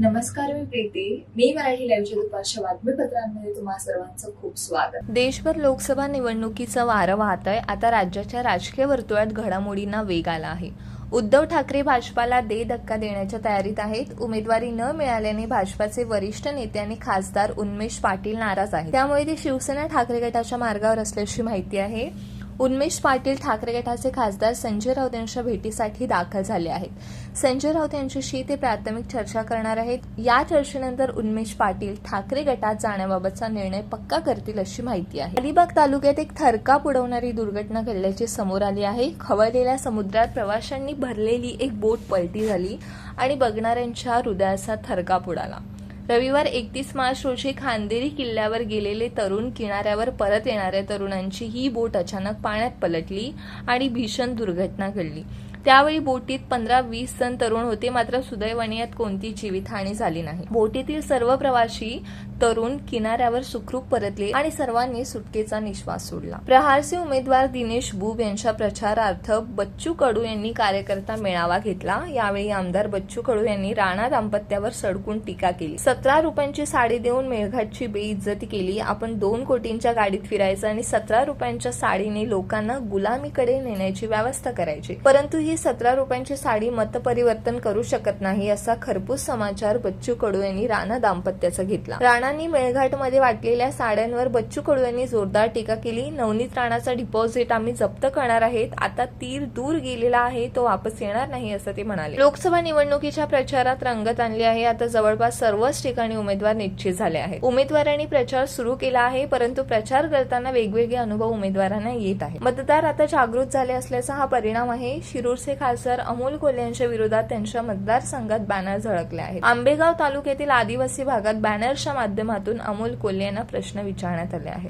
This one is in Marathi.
नमस्कार मी प्रीती. मी मराठी लाईव्हच्या दुपारच्या बातमीपत्रांमध्ये तुम्हा सर्वांचं खूप स्वागत. देशभर लोकसभा निवडणुकीचं वारं वाहत आहे आता राज्याच्या राजकीय वर्तुळात घडामोडींना वेग आला आहे. उद्धव ठाकरे भाजपाला दे धक्का देण्याच्या तयारीत आहेत. उमेदवारी न मिळाल्याने भाजपाचे वरिष्ठ नेते आणि खासदार उन्मेष पाटील नाराज आहेत. त्यामुळे ते शिवसेना ठाकरे गटाच्या मार्गावर असल्याची माहिती आहे. उन्मेष पाटील ठाकरे गटाचे खासदार संजय राऊत यांच्या भेटीसाठी दाखल झाले आहेत. संजय राऊत यांच्याशी ते प्राथमिक चर्चा करणार आहेत. या चर्चेनंतर उन्मेष पाटील ठाकरे गटात जाण्याबाबतचा निर्णय पक्का करतील अशी माहिती आहे. अलिबाग तालुक्यात एक थरकाप उडवणारी दुर्घटना घडल्याची समोर आली आहे. खवळलेल्या समुद्रात प्रवाशांनी भरलेली एक बोट पलटी झाली आणि बघणाऱ्यांच्या हृदयाचा थरकाप उडाला रविवार एकतीस मार्च रोजी खांदेरी किल्ल्यावर गेलेले तरुण किनाऱ्यावर परत येणाऱ्या तरुणांची ही बोट अचानक पाण्यात पलटली आणि भीषण दुर्घटना घडली. त्यावेळी बोटीत पंधरा वीस जण तरुण होते मात्र सुदैवाने यात कोणती जीवितहानी झाली नाही. बोटीतील सर्व प्रवासी तरुण किनाऱ्यावर सुखरूप परतले आणि सर्वांनी सुटकेचा निश्वास सोडला. प्रहारचे उमेदवार दिनेश बुब यांच्या प्रचारार्थ बच्चू कडू यांनी कार्यकर्ता मेळावा घेतला. यावेळी आमदार बच्चू कडू यांनी राणा दाम्पत्यावर सडकून टीका केली. सतरा रुपयांची साडी देऊन मेळघाटची बेइज्जती केली. आपण दोन कोटींच्या गाडीत फिरायचं आणि सतरा रुपयांच्या साडीने लोकांना गुलामीकडे नेण्याची व्यवस्था करायची. परंतु ही सतरा रुपयांची साडी मतपरिवर्तन करू शकत नाही असा खरपूस समाचार बच्चू कडू यांनी राणा दाम्पत्याचा घेतला. राणांनी मेळघाटमध्ये वाटलेल्या साड्यांवर बच्चू कडू यांनी जोरदार टीका केली. नवनीत राणाचा डिपॉझिट आम्ही जप्त करणार आहेत. आता तीर दूर गेलेला आहे तो वापस येणार नाही असं ते म्हणाले. लोकसभा निवडणुकीच्या प्रचारात रंगत आणली आहे. आता जवळपास सर्वच ठिकाणी उमेदवार निश्चित झाले आहेत. उमेदवारांनी प्रचार सुरू केला आहे परंतु प्रचार करताना वेगवेगळे अनुभव उमेदवारांना येत आहे मतदार आता जागृत झाले असल्याचा हा परिणाम आहे. शिरूरचे खासदार अमोल कोल्हे यांच्या विरोधात त्यांच्या मतदारसंघात बॅनर झळकले आहेत. आंबेगाव तालुक्यातील आदिवासी भागात बॅनरच्या माध्यमातून अमोल कोल्हे यांना प्रश्न विचारण्यात आले आहेत.